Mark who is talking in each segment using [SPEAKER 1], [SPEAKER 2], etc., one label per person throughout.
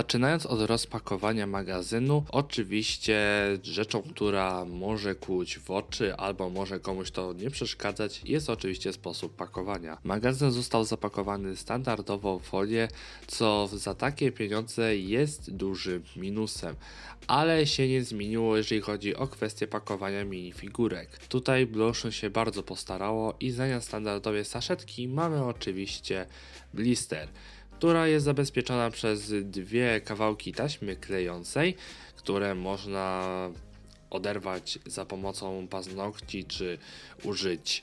[SPEAKER 1] Zaczynając od rozpakowania magazynu, oczywiście rzeczą, która może kłuć w oczy albo może komuś to nie przeszkadzać, jest oczywiście sposób pakowania. Magazyn został zapakowany standardowo w folię, co za takie pieniądze jest dużym minusem, ale się nie zmieniło, jeżeli chodzi o kwestię pakowania minifigurek. Tutaj Bluocean się bardzo postarało i zamiast standardowej saszetki mamy oczywiście blister która jest zabezpieczona przez dwie kawałki taśmy klejącej, które można oderwać za pomocą paznokci czy użyć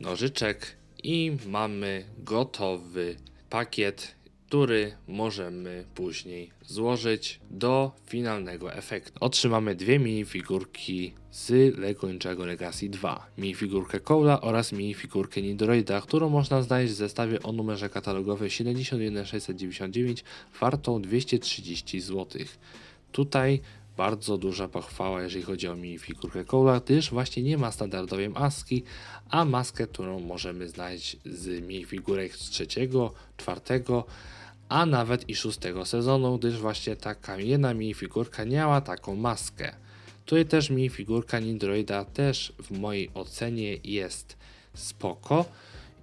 [SPEAKER 1] nożyczek. I mamy gotowy pakiet, który możemy później złożyć do finalnego efektu. Otrzymamy dwie minifigurki z Lego Ninjago Legacy 2. Minifigurkę Cola oraz minifigurkę Nidroida, którą można znaleźć w zestawie o numerze katalogowym 71699 wartą 230 zł. Tutaj bardzo duża pochwała, jeżeli chodzi o minifigurkę Cola, gdyż właśnie nie ma standardowej maski, a maskę, którą możemy znaleźć z minifigurek z trzeciego, czwartego, a nawet i szóstego sezonu, gdyż właśnie ta kamienna minifigurka miała taką maskę. Tutaj też minifigurka Nindroida też w mojej ocenie jest spoko.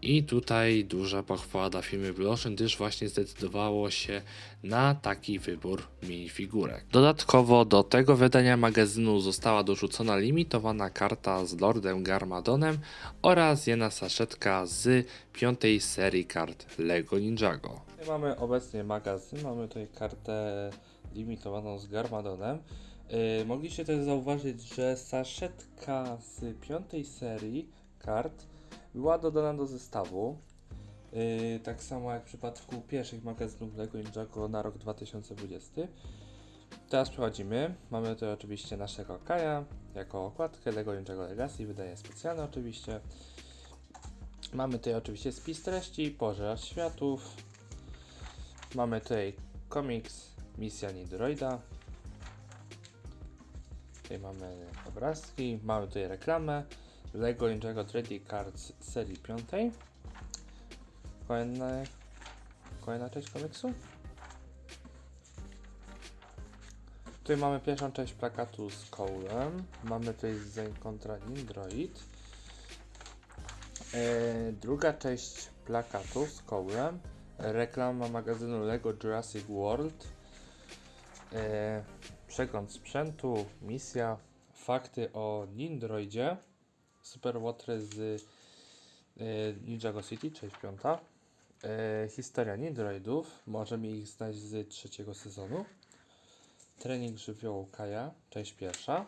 [SPEAKER 1] I tutaj duża pochwała dla firmy Bluocean, gdyż właśnie zdecydowało się na taki wybór minifigurek. Dodatkowo do tego wydania magazynu została dorzucona limitowana karta z Lordem Garmadonem oraz jedna saszetka z piątej serii kart LEGO Ninjago.
[SPEAKER 2] Mamy obecnie magazyn, mamy tutaj kartę limitowaną z Garmadonem. Yy, mogliście też zauważyć, że saszetka z piątej serii kart była dodana do zestawu. Yy, tak samo jak w przypadku pierwszych magazynów LEGO Ninjago na rok 2020. Teraz przechodzimy. Mamy tutaj oczywiście naszego Kaja jako okładkę LEGO Ninjago Legacy, wydanie specjalne oczywiście. Mamy tutaj oczywiście spis treści, pożeracz światów, Mamy tutaj komiks Misja Nidroida. Tutaj mamy obrazki, mamy tutaj reklamę Lego Ninjago 3D Cards serii 5. Kolejna, kolejna część komiksu. Tutaj mamy pierwszą część plakatu z Cole'em. Mamy tutaj Zen kontra Nindroid. E, druga część plakatu z Cole'em reklama magazynu LEGO Jurassic World, e, przegląd sprzętu, misja, fakty o Nindroidzie, Super Łotry z e, Ninjago City, część piąta, e, historia Nindroidów, możemy ich znaleźć z trzeciego sezonu, trening żywiołu Kaja, część pierwsza.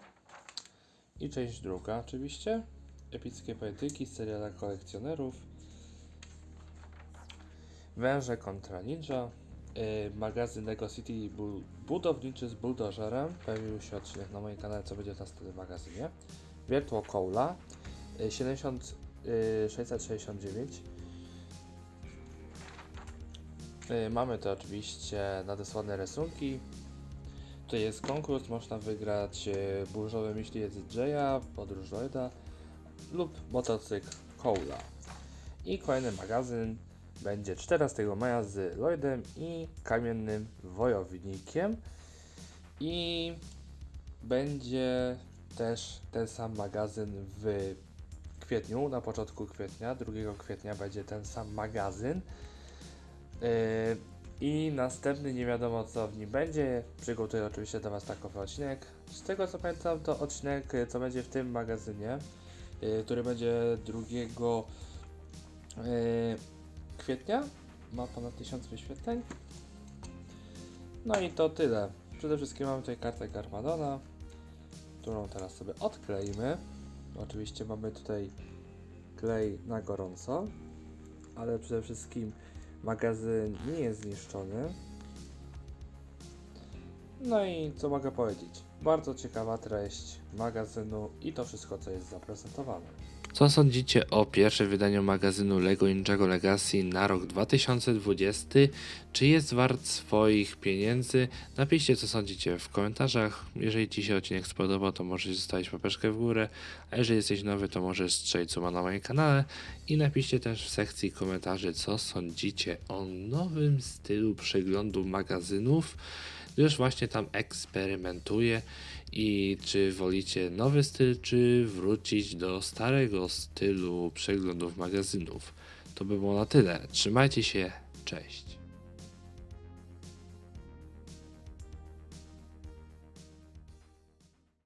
[SPEAKER 2] I część druga oczywiście, epickie poetyki, seria dla kolekcjonerów, Węże kontra Ninja. Yy, magazyn Lego City bu budowniczy z buldożerem. Pojawił się odcinek na moim kanale, co będzie w następnym magazynie. Wiertło. Yy, 70, yy, 669. Yy, mamy tu oczywiście nadesłane rysunki. Tutaj jest konkurs, można wygrać burzowe myśli Jaya, podróż Lloyda lub motocykl Cola. I kolejny magazyn będzie 14 maja z Lloydem i kamiennym wojownikiem. I będzie też ten sam magazyn w kwietniu, na początku kwietnia, 2 kwietnia będzie ten sam magazyn. Yy, I następny nie wiadomo co w nim będzie. Przygotuję oczywiście dla Was takowy odcinek. Z tego co pamiętam, to odcinek, co będzie w tym magazynie, yy, który będzie 2 yy, kwietnia. Ma ponad 1000 wyświetleń. No i to tyle. Przede wszystkim mamy tutaj kartę Garmadona, którą teraz sobie odkleimy. Oczywiście mamy tutaj klej na gorąco, ale przede wszystkim magazyn nie jest zniszczony. No i co mogę powiedzieć? Bardzo ciekawa treść magazynu i to wszystko, co jest zaprezentowane.
[SPEAKER 1] Co sądzicie o pierwszym wydaniu magazynu LEGO Ninjago Legacy na rok 2020? Czy jest wart swoich pieniędzy? Napiszcie co sądzicie w komentarzach. Jeżeli Ci się odcinek spodobał, to możesz zostawić papeczkę w górę, a jeżeli jesteś nowy, to możesz strzelić suba na moim kanale i napiszcie też w sekcji komentarzy, co sądzicie o nowym stylu przeglądu magazynów, gdyż właśnie tam eksperymentuję i czy wolicie nowy styl, czy wrócić do starego stylu przeglądów magazynów. To by było na tyle. Trzymajcie się, cześć.